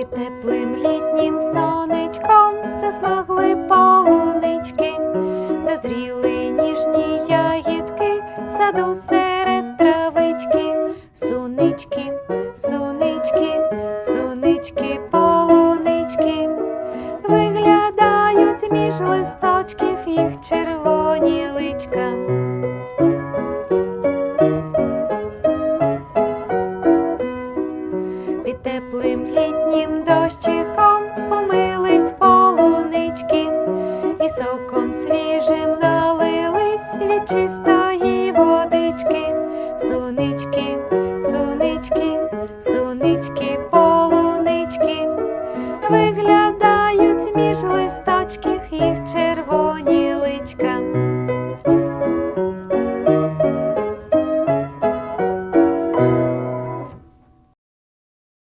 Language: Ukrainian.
теплим літнім сонечком засмагли полунички, дозріли ніжні ягідки в саду серед травички, сунички, сунички, сунички, полунички, виглядають між листочків їх під теплим літнім дощиком умились полунички, і соком свіжим налились від чистої водички, сунички, сунички, сунички, полунички. Вигляд